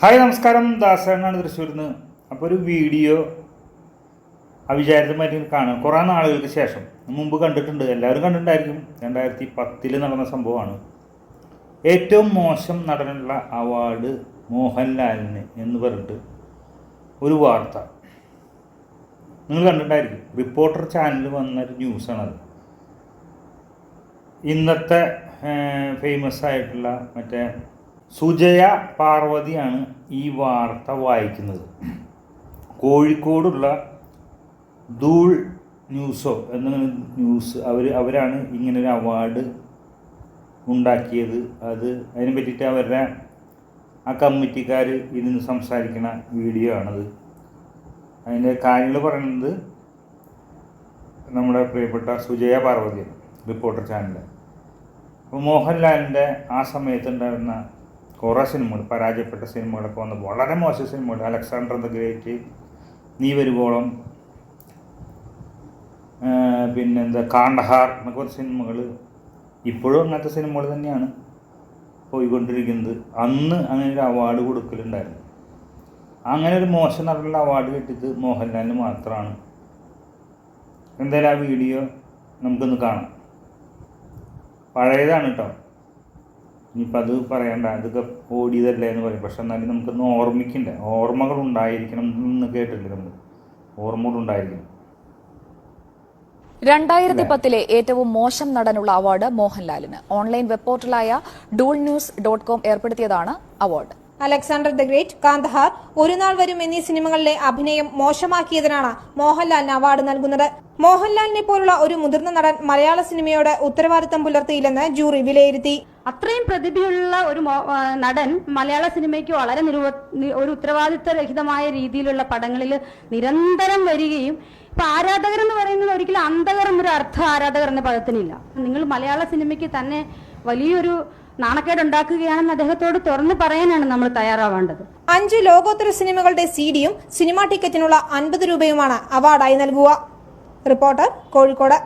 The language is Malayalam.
ഹായ് നമസ്കാരം. ദാസനാണ് തൃശ്ശൂരിൽ നിന്ന് അപ്പോൾ ഒരു വീഡിയോ അവിചാരിതമായിട്ട് കാണാം. കുറേ നാളുകൾക്ക് ശേഷം. മുമ്പ് കണ്ടിട്ടുണ്ട്. എല്ലാവരും കണ്ടിട്ടുണ്ടായിരിക്കും. രണ്ടായിരത്തി പത്തിൽ നടന്ന സംഭവമാണ്. ഏറ്റവും മോശം നടനുള്ള അവാർഡ് മോഹൻലാലിന് എന്ന് പറഞ്ഞിട്ട് ഒരു വാർത്ത. നിങ്ങൾ കണ്ടിട്ടുണ്ടായിരിക്കും. റിപ്പോർട്ടർ ചാനൽ വന്ന ഒരു ന്യൂസാണത്. ഇന്നത്തെ ഫേമസ് ആയിട്ടുള്ള മറ്റേ സുജയ പാർവതിയാണ് ഈ വാർത്ത വായിക്കുന്നത്. കോഴിക്കോടുള്ള ധൂൾ ന്യൂസോ എന്ന ന്യൂസ് അവർ അവരാണ് ഇങ്ങനൊരു അവാർഡ് ഉണ്ടാക്കിയത്. അത് അതിനെ പറ്റിയിട്ട് അവരുടെ ആ കമ്മിറ്റിക്കാർ ഇരുന്ന് സംസാരിക്കുന്ന വീഡിയോ ആണത്. അതിന്റെ കാര്യങ്ങൾ പറയുന്നത് നമ്മുടെ പ്രിയപ്പെട്ട സുജയ പാർവതി റിപ്പോർട്ടർ ചാനൽ അപ്പോൾ മോഹൻലാലിന്റെ ആ സമയത്ത് ഉണ്ടായിരുന്ന കുറേ സിനിമകൾ പരാജയപ്പെട്ട സിനിമകളൊക്കെ വന്ന് വളരെ മോശം സിനിമകൾ. അലക്സാണ്ടർ ദ ഗ്രേറ്റ് നീ വരുവോളം പിന്നെന്താ കാണ്ടഹാർ എന്നൊക്കെ ഒരു സിനിമകൾ ഇപ്പോഴും അങ്ങനത്തെ സിനിമകൾ തന്നെയാണ് പോയിക്കൊണ്ടിരിക്കുന്നത്. അന്ന് അങ്ങനെ ഒരു അവാർഡ് കൊടുക്കലുണ്ടായിരുന്നു. അങ്ങനെ ഒരു മോശം നടനുള്ള അവാർഡ് കിട്ടിയത് മോഹൻലാലിന് മാത്രമാണ്. എന്തായാലും ആ വീഡിയോ നമുക്കൊന്ന് കാണാം. പഴയതാണ് കേട്ടോ ഇനിയിപ്പോൾ അത് പറയണ്ട അതൊക്കെ ഓടിയതല്ലേ എന്ന് പറയും. പക്ഷെ എന്നാലും നമുക്കൊന്ന് ഓർമ്മിക്കണ്ടേ? ഓർമ്മകൾ ഉണ്ടായിരിക്കണം എന്ന് കേട്ടിട്ടില്ല നമ്മൾ ഓർമ്മകൾ ഉണ്ടായിരിക്കണം. രണ്ടായിരത്തി പത്തിലെ ഏറ്റവും മോശം നടനുള്ള അവാർഡ് മോഹൻലാലിന്. ഓൺലൈൻ വെബ് പോർട്ടലായ Dool news dot com ഏർപ്പെടുത്തിയതാണ് award. Alexander the Great Kandahar Oru Naal Varum എന്നീ സിനിമകളിലെ അഭിനയം മോശമാക്കിയതിനാണ് മോഹൻലാലിന് അവാർഡ് നൽകുന്നത്. മോഹൻലാലിനെ പോലുള്ള ഒരു മുതിർന്ന നടൻ മലയാള സിനിമയോട് ഉത്തരവാദിത്തം പുലർത്തിയില്ലെന്ന് ജൂറി വിലയിരുത്തി. അത്രയും പ്രതിഭയുള്ള ഒരു നടൻ മലയാള സിനിമയ്ക്ക് വളരെ നിരുവ ഒരു ഉത്തരവാദിത്വരഹിതമായ രീതിയിലുള്ള പടങ്ങളിൽ നിരന്തരം വരികയും ഇപ്പൊ ആരാധകർ എന്ന് പറയുന്നത് ഒരിക്കലും അന്ധകർ എന്നൊരു അർത്ഥം ആരാധകർ എന്ന പദത്തിനില്ല. നിങ്ങൾ മലയാള സിനിമയ്ക്ക് തന്നെ വലിയൊരു നാണക്കേട് ഉണ്ടാക്കുകയാണെന്ന് അദ്ദേഹത്തോട് തുറന്നു പറയാനാണ് നമ്മൾ തയ്യാറാവേണ്ടത്. അഞ്ച് ലോകോത്തര സിനിമകളുടെ സിഡിയും സിനിമാ ടിക്കറ്റിനുള്ള അൻപത് രൂപയുമാണ് അവാർഡായി നൽകുക. റിപ്പോർട്ടർ കോഴിക്കോട്.